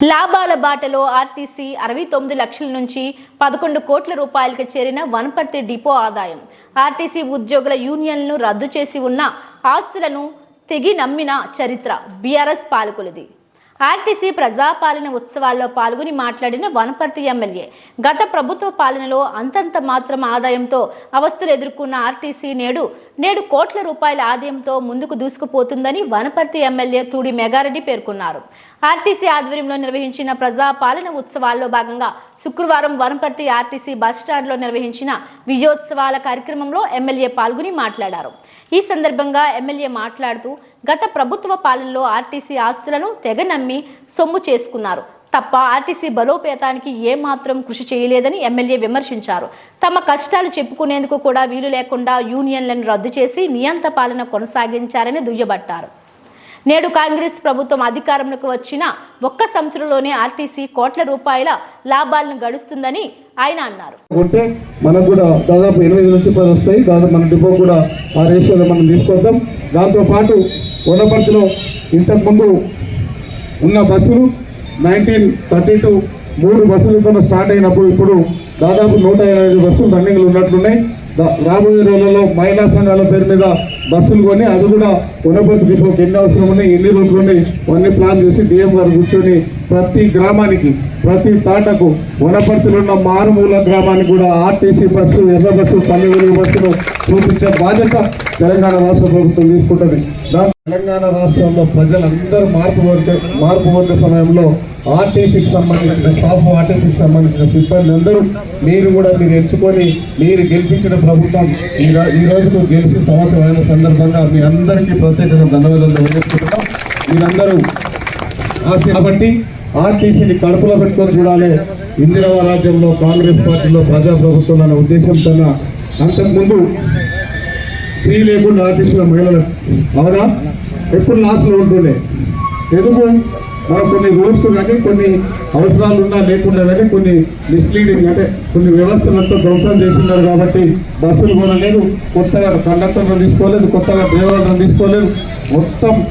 లాభాల బాటలో ఆర్టీసీ అరవై తొమ్మిది లక్షల నుంచి పదకొండు కోట్ల రూపాయలకు చేరిన వనపర్తి డిపో ఆదాయం. ఆర్టీసీ ఉద్యోగుల యూనియన్లను రద్దు చేసి ఉన్న ఆస్తులను తెగి నమ్మిన చరిత్ర బీఆర్ఎస్ పాలకులది. ఆర్టీసీ ప్రజాపాలన ఉత్సవాల్లో పాల్గొని మాట్లాడిన వనపర్తి ఎమ్మెల్యే గత ప్రభుత్వ పాలనలో అంతంత మాత్రం ఆదాయంతో అవస్థలు ఎదుర్కొన్న ఆర్టీసీ నేడు నేడు కోట్ల రూపాయల ఆదాయంతో ముందుకు దూసుకుపోతుందని వనపర్తి ఎమ్మెల్యే తూడి మెగారెడ్డి పేర్కొన్నారు. ఆర్టీసీ ఆధ్వర్యంలో నిర్వహించిన ప్రజాపాలన ఉత్సవాల్లో భాగంగా శుక్రవారం వనపర్తి ఆర్టీసీ బస్టాండ్లో నిర్వహించిన విజయోత్సవాల కార్యక్రమంలో ఎమ్మెల్యే పాల్గొని మాట్లాడారు. ఈ సందర్భంగా ఎమ్మెల్యే మాట్లాడుతూ గత ప్రభుత్వ పాలనలో ఆర్టీసీ ఆస్తులను తెగ నమ్మి సొమ్ము చేసుకున్నారు. తప్ప ఆర్టీసీ బలోపేతానికి ఏమాత్రం కృషి చేయలేదని ఎమ్మెల్యే విమర్శించారు. తమ కష్టాలు చెప్పుకునేందుకు కూడా వీలు లేకుండా యూనియన్లను రద్దు చేసి నియంత పాలన కొనసాగించారని దుయ్యబట్టారు. నేడు కాంగ్రెస్ ప్రభుత్వం అధికారంలోకి వచ్చిన ఒక్క సంవత్సరంలోనే ఆర్టీసీ కోట్ల రూపాయల లాభాలను గడుస్తుందని ఆయన అన్నారు. కొంటే మనకు కూడా దాదాపు ఎనిమిది నుంచి పది వస్తాయి. దాదాపు మన డిపో కూడా ఆ రేషియోలో మనం తీసుకొద్దాం దాంతోపాటు ఉన్నపర్తిలో ఇంతకుముందు ఉన్న బస్సులు నైన్టీన్ థర్టీ టూ మూడు బస్సులతో స్టార్ట్ అయినప్పుడు ఇప్పుడు దాదాపు నూట ఇరవై ఐదు బస్సులు రన్నింగ్లు ఉన్నట్లున్నాయి. రాబోయే రోజులలో మహిళా సంఘాల పేరు మీద బస్సులు కొని అది కూడా ఉన్నపతి డిపోకి ఎన్ని అవసరం ఉన్నాయి ఎన్ని రోజులు ఉన్నాయి అన్ని ప్లాన్ చేసి డిఎం గారు కూర్చొని ప్రతి గ్రామానికి ప్రతి తాటకు వనపర్తిలో ఉన్న మారుమూల గ్రామానికి కూడా ఆర్టీసీ బస్సు ఎర్ర బస్సు పల్లె వెలుగు బస్సును చూపించే బాధ్యత తెలంగాణ రాష్ట్ర ప్రభుత్వం తీసుకుంటుంది. దాని తెలంగాణ రాష్ట్రంలో ప్రజలందరూ మార్పు కోరితే మార్పు కోరిన సమయంలో ఆర్టీసీకి సంబంధించిన స్టాఫ్ ఆర్టీసీకి సంబంధించిన సిబ్బంది అందరూ మీరు కూడా మీరు ఎంచుకొని మీరు గెలిపించిన ప్రభుత్వం ఈ రో- రోజుకు గెలిచి సంవత్సరం అయిన సందర్భంగా మీ అందరికీ ప్రత్యేకంగా ధన్యవాదాలు తెలియజేసుకుంటున్నాం. మీరందరూ కాబట్టి ఆర్టీసీని కడుపులో పెట్టుకొని చూడాలి. ఇందిరవ రాజ్యంలో కాంగ్రెస్ పార్టీలో ప్రజాప్రభుత్వం అనే ఉద్దేశంతో అంతకుముందు ఫ్రీ లేకుండా ఆర్టీసీల మహిళలు అవునా? ఎప్పుడు లాస్లో ఉంటుండే. ఎందుకు? మనం కొన్ని రూల్స్ కానీ కొన్ని అవసరాలు ఉన్నా లేకుండా కానీ కొన్ని మిస్లీడింగ్ అంటే కొన్ని వ్యవస్థలంతా ధ్వంసం చేస్తున్నారు కాబట్టి బస్సులు కొనలేదు కొత్తగా కండక్టర్లను తీసుకోలేదు కొత్తగా డ్రైవర్లను తీసుకోలేదు. మొత్తం